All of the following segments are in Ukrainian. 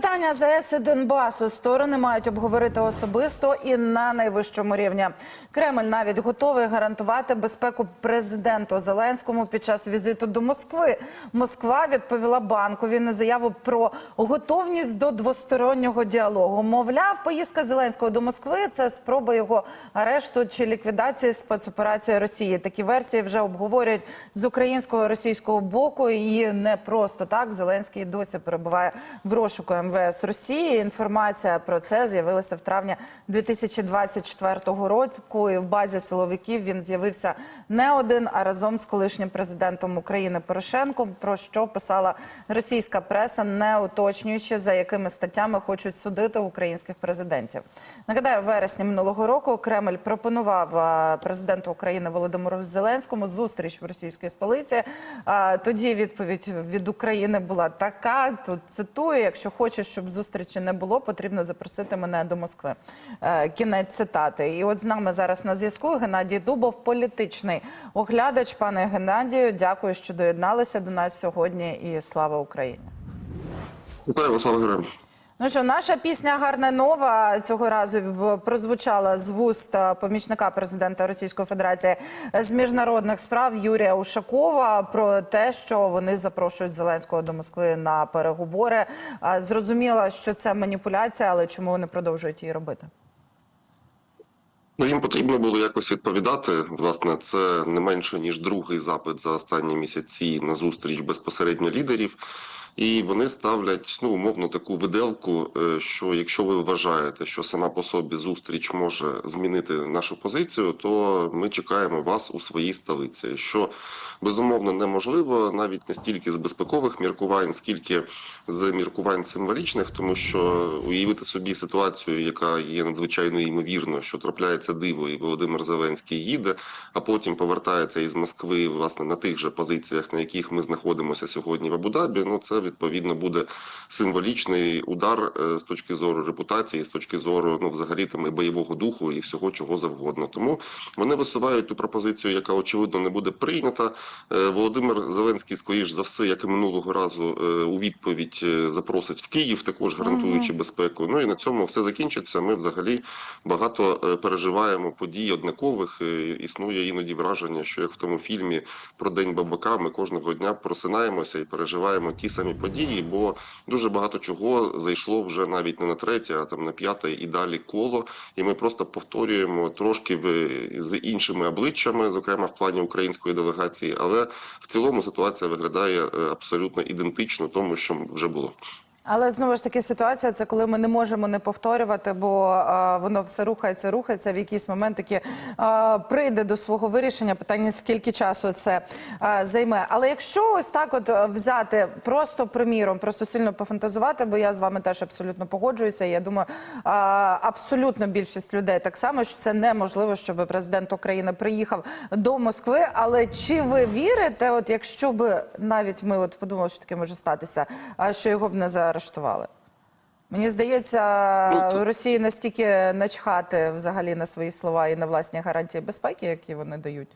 Питання ЗАЕС і Донбасу сторони мають обговорити особисто і на найвищому рівні. Кремль навіть готовий гарантувати безпеку президенту Зеленському під час візиту до Москви. Москва відповіла банкові на заяву про готовність до двостороннього діалогу. Мовляв, поїздка Зеленського до Москви це спроба його арешту чи ліквідації спецоперації Росії. Такі версії вже обговорюють з українського і російського боку. І не просто так Зеленський досі перебуває в розшуку МВС Росії. Інформація про це з'явилася в травні 2024 року. І в базі силовиків він з'явився не один, а разом з колишнім президентом України Порошенком. Про що писала російська преса, не уточнюючи за якими статтями хочуть судити українських президентів. Нагадаю, в вересні минулого року Кремль пропонував президенту України Володимиру Зеленському зустріч в російській столиці. Тоді відповідь від України була така. Тут цитую: якщо хочеш, щоб зустрічі не було, потрібно запросити мене до Москви. Е, Кінець цитати. І от з нами зараз на зв'язку Геннадій Дубов, політичний оглядач. Пане Геннадію, дякую, що доєдналися до нас сьогодні. І слава Україні. Вітаю вас, Героям. Ну що, наша пісня гарна нова цього разу прозвучала з вуст е, помічника президента Російської Федерації з міжнародних справ Юрія Ушакова про те, що вони запрошують Зеленського до Москви на переговори. Е, Зрозуміло, що це маніпуляція, але чому вони продовжують її робити? Ну, їм потрібно було якось відповідати. Власне, це не менше ніж другий запит за останні місяці на зустріч безпосередньо лідерів. І вони ставлять ну умовно таку виделку, е, що якщо ви вважаєте, що сама по собі зустріч може змінити нашу позицію, то ми чекаємо вас у своїй столиці. Що безумовно неможливо, навіть не стільки з безпекових міркувань, скільки з міркувань символічних, тому що уявити собі ситуацію, яка є надзвичайно ймовірно, що трапляється диво, і Володимир Зеленський їде, а потім повертається із Москви, власне, на тих же позиціях, на яких ми знаходимося сьогодні в Абу-Дабі. Ну це відповідно буде символічний удар е, з точки зору репутації, з точки зору ну взагалі там і бойового духу і всього чого завгодно. Тому вони висувають ту пропозицію, яка очевидно не буде прийнята. Е, Володимир Зеленський, скоріш за все, як і минулого разу, е, у відповідь запросить в Київ, також гарантуючи безпеку. Ну і на цьому все закінчиться. Ми взагалі багато переживаємо подій однакових. Існує іноді враження, що як в тому фільмі про день бабака, ми кожного дня просинаємося і переживаємо ті самі події, бо дуже багато чого зайшло вже навіть не на третє, а там на п'яте і далі коло. І ми просто повторюємо трошки в з іншими обличчями, зокрема в плані української делегації, але в цілому ситуація виглядає е, абсолютно ідентично тому, що вже було. Але знову ж таки ситуація це коли ми не можемо не повторювати, бо е, воно все рухається, рухається в якийсь момент таки е, прийде до свого вирішення. Питання скільки часу це е, займе. Але якщо ось так, от взяти просто приміром, просто сильно пофантазувати, бо я з вами теж абсолютно погоджуюся. Я думаю, е, абсолютно більшість людей так само, що це неможливо, щоб президент України приїхав до Москви. Але чи ви вірите, от якщо б навіть ми от подумали, що таке може статися, а що його б не заарештували? Мені здається, Ну, то- Росії настільки начхати взагалі на свої слова і на власні гарантії безпеки, які вони дають,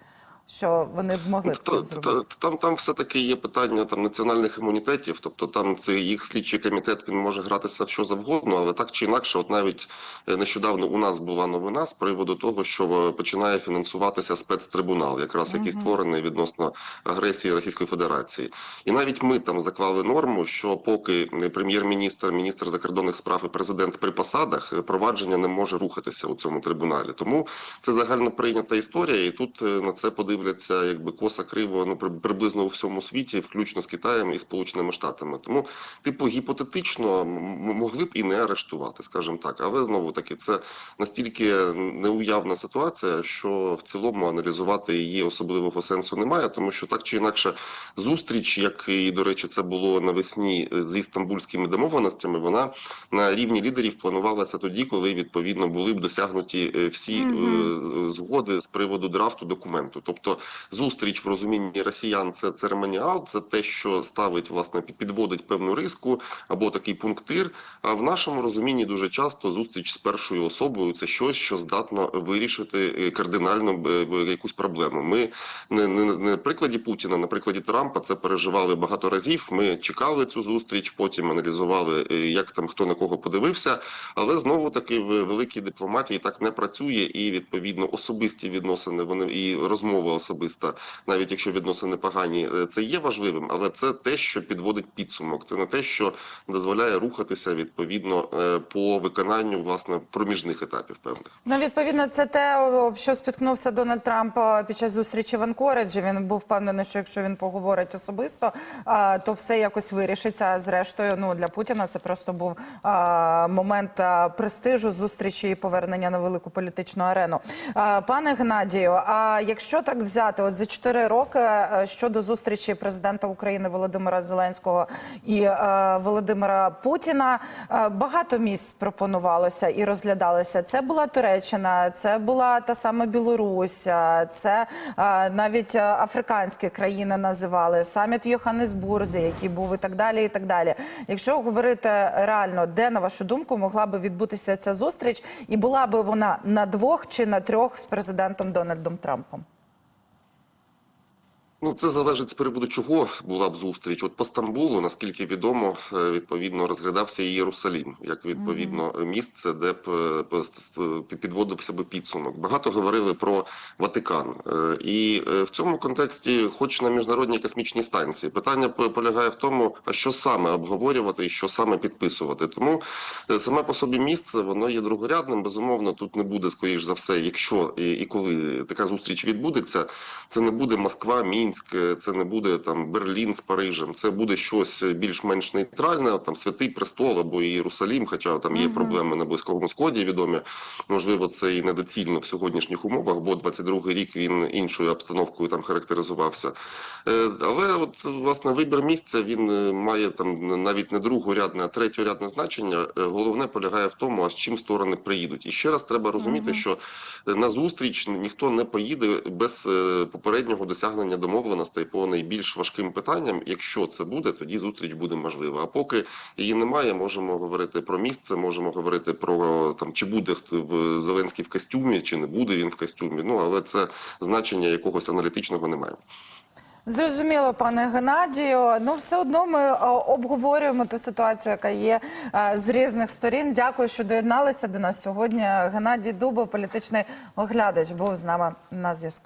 що вони б могли б це зробити. та- Там там все таки є питання там національних імунітетів, тобто там це їх слідчий комітет він може гратися в що завгодно, але так чи інакше, от навіть е, нещодавно у нас була новина з приводу того, що е, починає фінансуватися спецтрибунал, якраз який створений відносно агресії Російської Федерації, і навіть ми там заклали норму, що поки е, прем'єр-міністр, міністр закордонних справ і президент при посадах провадження не може рухатися у цьому трибуналі. Тому це загально прийнята історія, і тут на це подивляться якби коса криво ну при- приблизно у всьому світі, включно з Китаєм і Сполученими Штатами. Тому, типу, гіпотетично могли б і не арештувати, скажімо так. Але знову таки це настільки неуявна ситуація, що в цілому аналізувати її особливого сенсу немає, тому що так чи інакше зустріч, як і до речі, це було навесні з істамбульськими домовленостями. Вона на рівні лідерів планувалася тоді, коли відповідно були б досягнуті е, всі е, згоди з приводу драфту документу. Тобто Тобто зустріч в розумінні росіян це церемоніал, це те, що ставить власне підводить певну риску або такий пунктир. А в нашому розумінні дуже часто зустріч з першою особою це щось, що здатно вирішити е, кардинально е, якусь проблему. Ми не, не, не на прикладі Путіна, на прикладі Трампа це переживали багато разів. Ми чекали цю зустріч, потім аналізували, е, як там хто на кого подивився. Але знову таки в великій дипломатії так не працює, і відповідно особисті відносини вони і розмова особиста, навіть якщо відносини погані, е, це є важливим, але це те, що підводить підсумок. Це не те, що дозволяє рухатися відповідно е, по виконанню власне проміжних етапів певних. Ну, відповідно, це те, що спіткнувся Дональд Трамп під час зустрічі в Анкореджі. Він був впевнений, що якщо він поговорить особисто, то все якось вирішиться. Зрештою, ну для Путіна це просто був момент престижу зустрічі і повернення на велику політичну арену. Пане Геннадію, а якщо так взяти, от за чотири роки е, щодо зустрічі президента України Володимира Зеленського і е, Володимира Путіна, е, багато місць пропонувалося і розглядалося. Це була Туреччина, це була та сама Білорусь, е, це е, навіть е, африканські країни називали саміт Йоханнесбурзі, який був і так далі. І так далі. Якщо говорити реально, де на вашу думку могла би відбутися ця зустріч, і була би вона на двох чи на трьох з президентом Дональдом Трампом? Ну, це залежить з приводу чого була б зустріч. От по Стамбулу, наскільки відомо, е, відповідно розглядався і Єрусалім, як відповідно місце, де б е, підводився би підсумок. Багато говорили про Ватикан, Е, і в цьому контексті, хоч на міжнародній космічній станції, питання полягає в тому, а що саме обговорювати і що саме підписувати. Тому саме по собі місце воно є другорядним. Безумовно, тут не буде скоріш за все, якщо і, коли така зустріч відбудеться, це не буде Москва, Мінськ, е, це не буде там Берлін з Парижем. Це буде щось більш-менш нейтральне, там Святий Престол або Єрусалім, хоча там є проблеми на близькому сході. Відомі можливо, це і недоцільно в сьогоднішніх умовах, бо 22-й рік він іншою обстановкою там характеризувався. Е, Але от власне вибір місця він е, має там навіть не другорядне, а третьорядне значення. Е, Головне полягає в тому, а з чим сторони приїдуть. І ще раз треба розуміти, що е, на зустріч ніхто не поїде без е, попереднього досягнення домовленостей по найбільш важким питанням. Якщо це буде, тоді зустріч буде можлива. А поки її немає, можемо говорити про місце, можемо говорити про там чи буде хто в Зеленський в костюмі, чи не буде він в костюмі. Ну але це значення якогось аналітичного немає. Зрозуміло, пане Геннадію. Ну, все одно ми е, обговорюємо ту ситуацію, яка є е, з різних сторін. Дякую, що доєдналися до нас сьогодні. Геннадій Дубов, політичний оглядач, був з нами на зв'язку.